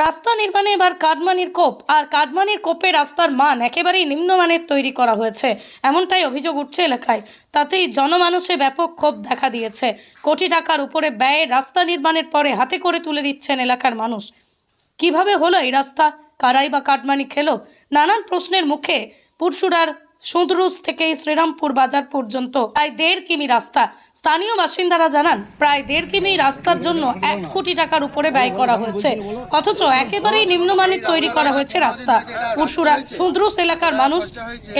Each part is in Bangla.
রাস্তা নির্মাণে এবার কাটমানির কোপ, আর কাটমানির কোপে রাস্তার মান একেবারেই নিম্নমানের তৈরি করা হয়েছে, এমনটাই অভিযোগ উঠছে এলাকায়। তাতেই জনমানুষে ব্যাপক ক্ষোভ দেখা দিয়েছে। কোটি টাকার উপরে ব্যয়ে রাস্তা নির্মাণের পরে হাতে করে তুলে দিচ্ছেন এলাকার মানুষ। কীভাবে হলো এই রাস্তা? কারাই বা কাটমানি খেলো? নানান প্রশ্নের মুখে পুরসুরার সুদরুজ থেকে শ্রীরামপুর বাজার পর্যন্ত প্রায় দেড় কিমি রাস্তা। স্থানীয় বাসিন্দারা জানান, প্রায় দেড় কিমি রাস্তার জন্য এক কোটি টাকার উপরে ব্যয় করা হয়েছে। অথচ একেবারেই নিম্নমানের তৈরি করা হয়েছে রাস্তা। পুরসুরা সুদ্রুস এলাকার মানুষ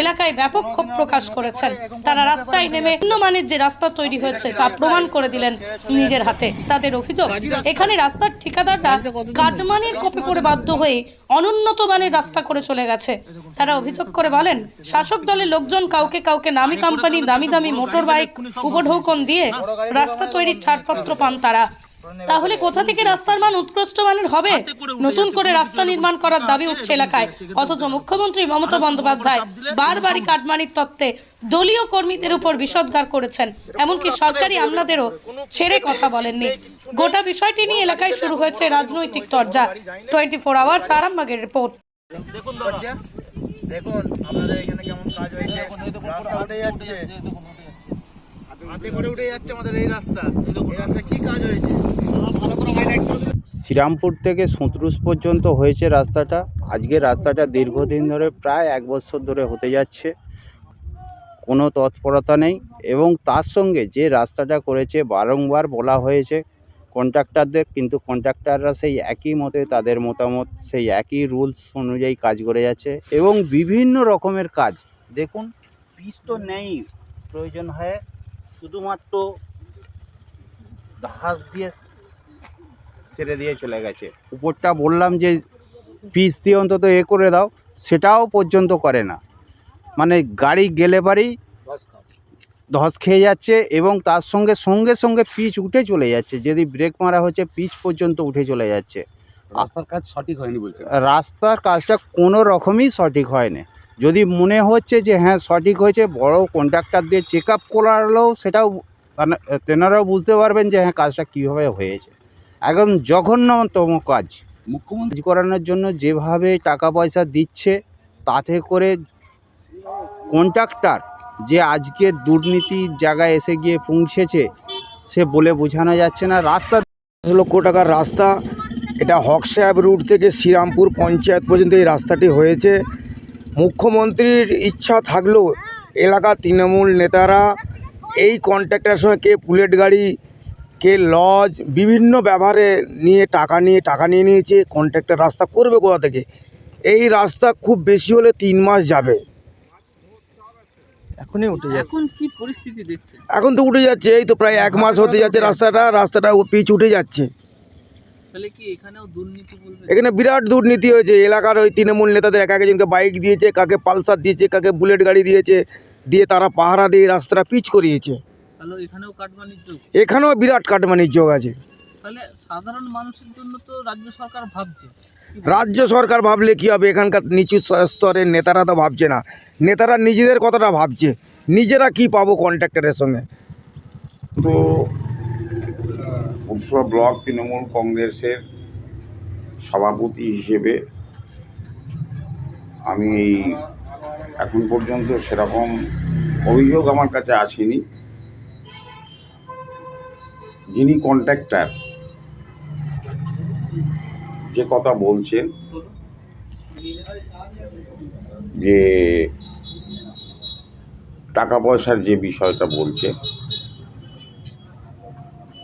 এলাকায় ব্যাপক ক্ষোভ প্রকাশ করেছেন। তারা রাস্তায় নেমে নিম্নমানের যে রাস্তা তৈরি হয়েছে তা প্রমাণ করে দিলেন নিজের হাতে। তাদের অভিযোগ, এখানে রাস্তার ঠিকাদাররা কাটমানির কোপে পড়ে বাধ্য হয়ে অনুন্নত মানের রাস্তা করে চলে গেছে। তারা অভিযোগ করে বলেন, শাসক দলের লোকজন কাউকে কাউকে নামি কোম্পানি, দামি দামি মোটর বাইক উপঢৌকন দিয়ে রাস্তা তৈরির ছাড়পত্র পান তারা। তাহলে কোথা থেকে রাস্তার মান উৎকৃষ্ট মানের হবে? নতুন করে রাস্তা নির্মাণ করার দাবি উঠছে এলাকায়। অথচ মুখ্যমন্ত্রী মমতা বন্দ্যোপাধ্যায় বারবারই কাটমানির তত্ত্বে দলীয় কর্মীদের উপর বিষোদ্গার করেছেন। এমনকি সরকারি আমলাদেরও ছেড়ে কথা বলেননি। গোটা বিষয়টি নিয়ে এলাকায় শুরু হয়েছে রাজনৈতিক চর্চা। টোয়েন্টি ফোর আওয়ার্স আরামবাগের রিপোর্ট। দেখুন আমাদের এখানে কেমন কাজ হয়েছে? রাস্তা উঠে যাচ্ছে। শ্রীরামপুর থেকে সুতরুস পর্যন্ত হয়েছে রাস্তাটা। আজকে রাস্তাটা দীর্ঘদিন ধরে প্রায় এক বছর ধরে হতে যাচ্ছে। কোনো তৎপরতা নেই এবং তার সঙ্গে যে রাস্তাটা করেছে বারংবার বলা হয়েছে কন্ট্রাক্টারদের, কিন্তু কন্ট্রাক্টাররা সেই একই মতে তাদের মতামত, সেই একই রুলস অনুযায়ী কাজ করে যাচ্ছে এবং বিভিন্ন রকমের কাজ। দেখুন পিস তো নেই, প্রয়োজন হয় শুধুমাত্র ঘাস দিয়ে ছেড়ে দিয়ে চলে গেছে। উপরটা বললাম যে পিস দিয়ে অন্তত এ করে দাও সেটাও পর্যন্ত করে না। মানে গাড়ি গেলে বাড়ি ধস খেয়ে যাচ্ছে এবং তার সঙ্গে সঙ্গে সঙ্গে পিচ উঠে চলে যাচ্ছে। যদি ব্রেক মারা হচ্ছে পিচ পর্যন্ত উঠে চলে যাচ্ছে। রাস্তার কাজ সঠিক হয়নি বলছে। রাস্তার কাজটা কোনো রকমই সঠিক হয়নি। যদি মনে হচ্ছে যে হ্যাঁ সঠিক হয়েছে, বড় কন্ট্রাক্টর দিয়ে চেক আপ করালেও সেটাও তানা- তেনারাও বুঝতে পারবেন যে হ্যাঁ কাজটা কীভাবে হয়েছে। একদম জঘন্যতম কাজ। মুখ্যমন্ত্রী করানোর জন্য যেভাবে টাকা পয়সা দিচ্ছে, তাতে করে কন্ট্রাক্টর যে আজকে দুর্নীতির জায়গায় এসে গিয়ে পৌঁছেছে সে বলে বোঝানো যাচ্ছে না। রাস্তা, দশ লক্ষ টাকার রাস্তা, এটা হক সাহেব রুট থেকে শ্রীরামপুর পঞ্চায়েত পর্যন্ত এই রাস্তাটি হয়েছে। মুখ্যমন্ত্রীর ইচ্ছা থাকলেও এলাকার তৃণমূল নেতারা এই কন্ট্রাক্টরের সঙ্গে কে বুলেট গাড়ি কে লজ বিভিন্ন ব্যবহারে নিয়ে টাকা নিয়ে টাকা নিয়ে নিয়েছে কন্ট্রাক্টর রাস্তা করবে কোথা থেকে? এই রাস্তা খুব বেশি হলে তিন মাস যাবে। এখনই উঠে যাচ্ছে। এখন কি পরিস্থিতি দেখছে এখন তো উঠে যাচ্ছে এই তো প্রায় এক মাস হতে যাচ্ছে রাস্তাটা রাস্তাটা পিচ উঠে যাচ্ছে। তাহলে কি এখানেও দুর্নীতি বলবে? এখানে বিরাট দুর্নীতি হয়েছে। এলাকার ওই তৃণমূল নেতাদের এক একজনকে বাইক দিয়েছে কাকে পালসার দিয়েছে কাকে বুলেট গাড়ি দিয়েছে দিয়ে তারা পাহারা দিয়ে রাস্তাটা পিচ করিয়েছে। তাহলে এখানেও কাটমানির যোগ? এখানেও বিরাট কাটমানির যোগ আছে। তাহলে সাধারণ মানুষের জন্য তো রাজ্য সরকার ভাবছে। রাজ্য সরকার ভাবলে কি হবে? এখানকার নিচু স্তরের নেতারা তো ভাবছে না। নেতারা নিজেদের কথাটা ভাবছে। নিজেরা কি পাবো কন্ট্রাক্টরের সঙ্গে? তো পুরসভা ব্লক তৃণমূল কংগ্রেসের সভাপতি হিসেবে আমি এই এখন পর্যন্ত সেরকম অভিযোগ আমার কাছে আসেনি। যিনি কন্ট্রাক্টর, যে কথা বলছেন যে টাকা পয়সার যে বিষয়টা বলছে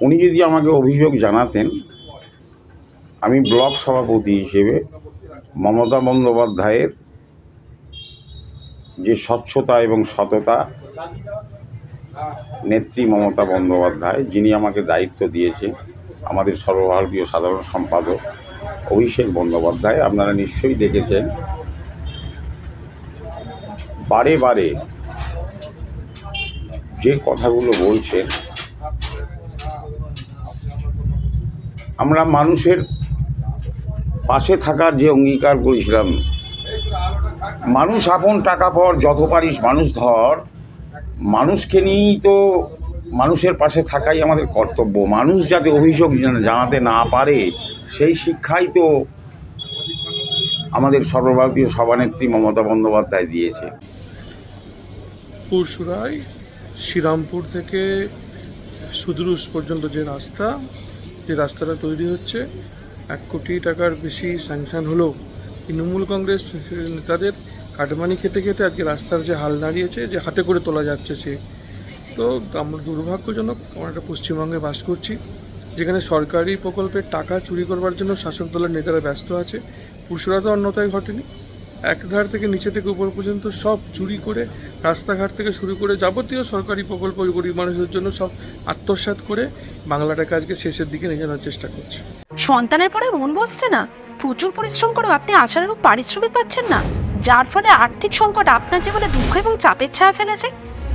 উনি যদি আমাকে অভিযোগ জানাতেন, আমি ব্লক সভাপতি হিসেবে মমতা বন্দ্যোপাধ্যায়ের যে স্বচ্ছতা এবং সততা, নেত্রী মমতা বন্দ্যোপাধ্যায়, যিনি আমাকে দায়িত্ব দিয়েছেন, আমাদের সর্বভারতীয় সাধারণ সম্পাদক অভিষেক বন্দ্যোপাধ্যায়, আপনারা নিশ্চয়ই দেখেছেন, বারে বারে যে কথাগুলো বলছেন আমরা মানুষের পাশে থাকার যে অঙ্গীকার করেছিলাম। মানুষ আপন টাকা পর যত পারিস মানুষ ধর। মানুষকে নিয়েই তো মানুষের পাশে থাকাই আমাদের কর্তব্য। মানুষ যাতে অভিযোগ জানাতে না পারে, সেই শিক্ষাই তো আমাদের সর্বভারতীয় সভানেত্রী মমতা বন্দ্যোপাধ্যায় দিয়েছে। পরশুরাই শ্রীরামপুর থেকে সুদরুস পর্যন্ত যে রাস্তা যে রাস্তাটা তৈরি হচ্ছে। এক কোটি টাকার বেশি স্যাংশন হলেও তৃণমূল কংগ্রেস নেতাদের। কাটমানি খেতে খেতে আজকে রাস্তার যে হাল দাঁড়িয়েছে, যে হাতে করে তোলা যাচ্ছে সে। তো আমরা দুর্ভাগ্যজনক, আমরা একটা পশ্চিমবঙ্গে বাস করছি, যেখানে সরকারি প্রকল্পের টাকা চুরি করবার জন্য শাসক দলের নেতারা ব্যস্ত আছে। পুরুষরা তো অন্যতায় ঘটেনি। এক ধার থেকে নিচে থেকে উপর পর্যন্ত সব চুরি করে রাস্তাঘাট থেকে শুরু করে যাবতীয় সরকারি প্রকল্প গরিব মানুষের জন্য সব আত্মসাত করে বাংলাটাকে আজকে শেষের দিকে নিয়ে যাওয়ার চেষ্টা করছে। সন্তানের পরে মন বসছে না। প্রচুর পরিশ্রম করেও আপনি আশানুরূপ পারিশ্রমিক পাচ্ছেন না। যার ফলে আর্থিক সংকট আপনার জীবনে দুঃখ এবং চাপের ছায়া ফেলেছে।